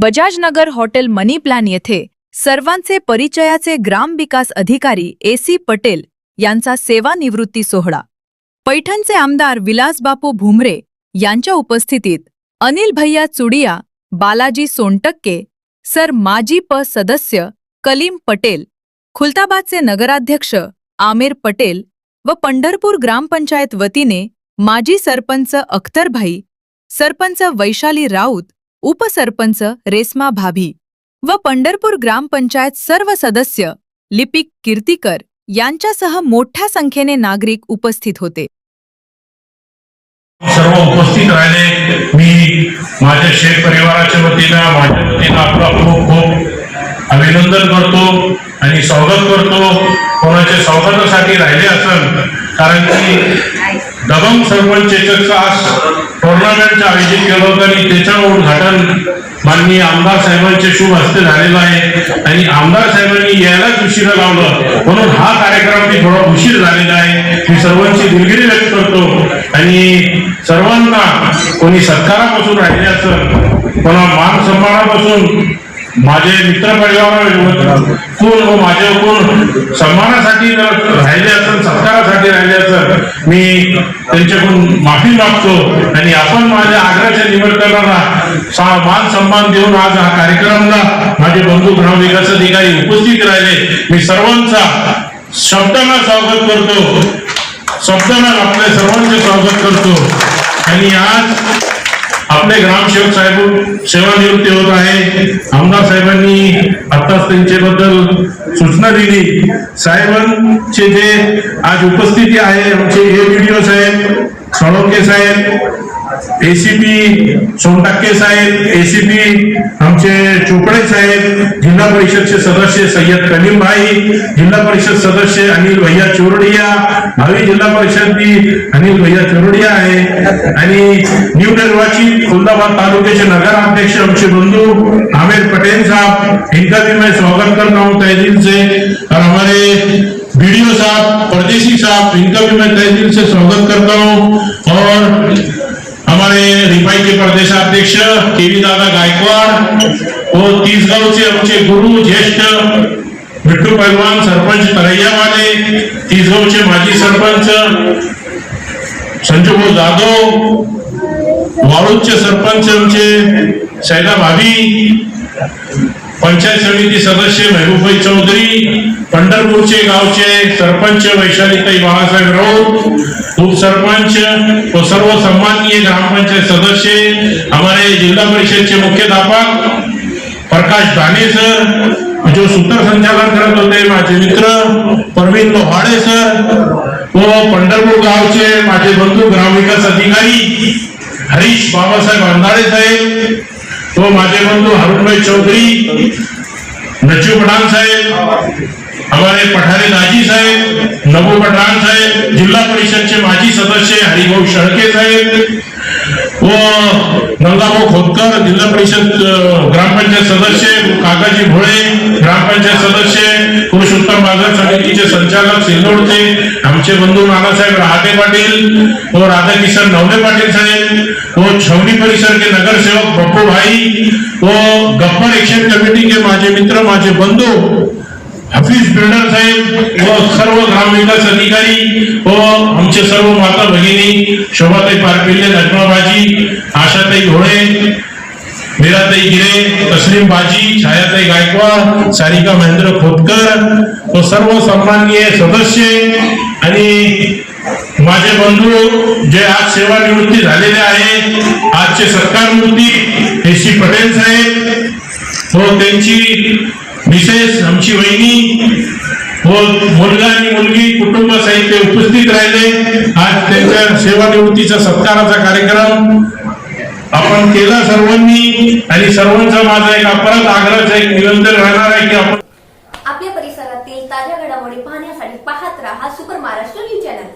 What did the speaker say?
Bajaj Nagar hotel मनी plan येथे सर्वांचे परिचयाचे ग्रामविकास अधिकारी ए सी पटेल यांचा सेवानिवृत्ती सोहळा. पैठणचे आमदार विलासबापू भुमरे यांच्या उपस्थितीत अनिल भैया चुडिया बालाजी सोनटक्के सर माजी प सदस्य कलीम पटेल खुलताबादचे नगराध्यक्ष आमिर पटेल व पंढरपूर ग्रामपंचायत वतीने माजी सरपंच अख्तरभाई सरपंच वैशाली राऊत उपसरपंच रेस्मा भाभी व पंढरपूर ग्रामपंचायत सर्व सदस्य लिपिक कीर्तीकर यांच्यासह मोठ्या संख्येने नागरिक उपस्थित होते. सर्व उपस्थित राहिले. मी माझ्या शेख परिवाराच्या वतीनं माझ्या वतीनं आपला खूप खूप अभिनंदन करतो आणि स्वागत करतो. कोणाच्या स्वागतासाठी राहिले असेल कारण की दबंग सरपंच आज टुर्नामेंटचं आयोजित केलं होतं आणि त्याचं उद्घाटन माननीय आमदार साहेबांचे शुभ हस्ते झालेलं आहे. आणि आमदार साहेबांनी यायलाच उशिरा लावलं. म्हणून हा कार्यक्रम मी थोडा उशीर झालेला आहे. मी सर्वांची दिलगिरी व्यक्त करतो. आणि सर्वांना कोणी सत्कारापासून राहिले असं कोणा मान सन्मानापासून माझे मित्र परिवारातून व हो, माझे कोण सन्मानासाठी जर राहिले असेल सत्कारासाठी राहिल्याचं मी त्यांच्याकडून माफी मागतो आणि आपण माझ्या आग्राच्या निवडकरांना मान सन्मान देऊन आज हा कार्यक्रमला माझे बंधू ग्रामविकास अधिकारी उपस्थित राहिले. मी सर्वांचा शब्दांना स्वागत करतो. शब्दांना आपल्या सर्वांचे स्वागत करतो. आणि आज आपले ग्रामसेवक साहेब सेवानिवृत्ती होत आहे. आमदार साहेबांनी आताच त्यांच्याबद्दल सूचना दिली. साहेबांचे जे आज उपस्थिती आहे आमचे ए व्हिडिओ साहेब साळोके साहेब एसीपी सोनटक्के साहेब एसीपी आमचे चोपडे साहेब जिल्हा परिषदचे सदस्य सय्यद कलीम भाई जिल्हा परिषद सदस्य अनिल भैया चोरडिया भावी जिल्हा परिषद अनिल भैया चोरडिया आहे. आणि नवनिर्वाचित खुलदाबाद तालुक्याचे नगराध्यक्ष आमचे बंधू आमिर पटेल साहब इनका भी मैं स्वागत करता हूँ तय से. और हमारे वीडियो साहब परदेशी साहब इनका भी मैं तय से स्वागत करता हूँ और रिपाई प्रदेशाध्यक्ष केवी दादा गायकवाड व तीसगावचे आमचे गुरु ज्येष्ठ विठ्ठू पैलवान सरपंच तरैयावाले तीसगावचे माजी सरपंच संजूभाऊ जाधव वाळूजचे सरपंच आमचे सैदा भाभी पंचायत समिती सदस्य महबूबाई चौधरी पंढरपूरचे गावचे सरपंच वैशालीताई बाळासाहेब राऊत उपसरपंच व सर्व सन्माननीय ग्रामपंचायत सदस्य हमारे जिल्हा परिषदचे मुख्याध्यापक प्रकाश दाने सर जो सूत्र संचालन करत होते माझे मित्र प्रवीण लोहाडे सर व पंढरपूर गावचे माझे बंधू ग्रामविकास अधिकारी हरीश बाबासाहेब अंधाडे साहेब तो माझे बंधू हरुणभाई चौधरी नचू पठाण साहेब हमारे पठारे दाजी साहेब नबू पठाण साहेब जिल्हा परिषदचे माजी सदस्य हरिभाऊ शळके साहेब व नंदाभाऊ खोतकर जिल्हा परिषद ग्रामपंचायत सदस्य काकाजी भोळे ग्रामपंचायत सदस्य पुरुषोत्तम बाजार समितीचे संचालक सिल्लोडचे आमचे बंधू नानासाहेब राहते पाटील व राधाकिशन नवले पाटील साहेब व छवणी परिसर के नगरसेवक बप्पू भाई व गब्बर एक्शन कमिटी के माझे मित्र माझे बंधू हफीज बिल्डर साहेब व सर्व ग्रामविकास अधिकारी व आमचे सर्व माता भगिनी शोभाताई पारपिल्ले लक्ष्माबाजी आशाताई घोळे मीराताई गिरे तस्लीम बाजी छायाताई गायकवाड सारिका महेंद्र खोतकर व सर्व सन्माननीय सदस्य आणि माझे बंधू जे आज सेवानिवृत्ती झालेले आहेत आजचे सरकारमूर्ती एस सी पटेल साहेब व त्यांची मिसेस आमची वहिनी मुलगा आणि मुलगी कुटुंब साहित्य उपस्थित राहिले. आज त्यांच्या सेवानिवृत्तीचा सत्काराचा कार्यक्रम आपण केला सर्वांनी. आणि सर्वांचा माझा एक अपराध आग्रहाचा एक निरंतर राहणार आहे की आपण आपल्या परिसरातील ताज्या घडामोडी पाहण्यासाठी पाहत राहा सुपर महाराष्ट्र न्यूज चॅनल.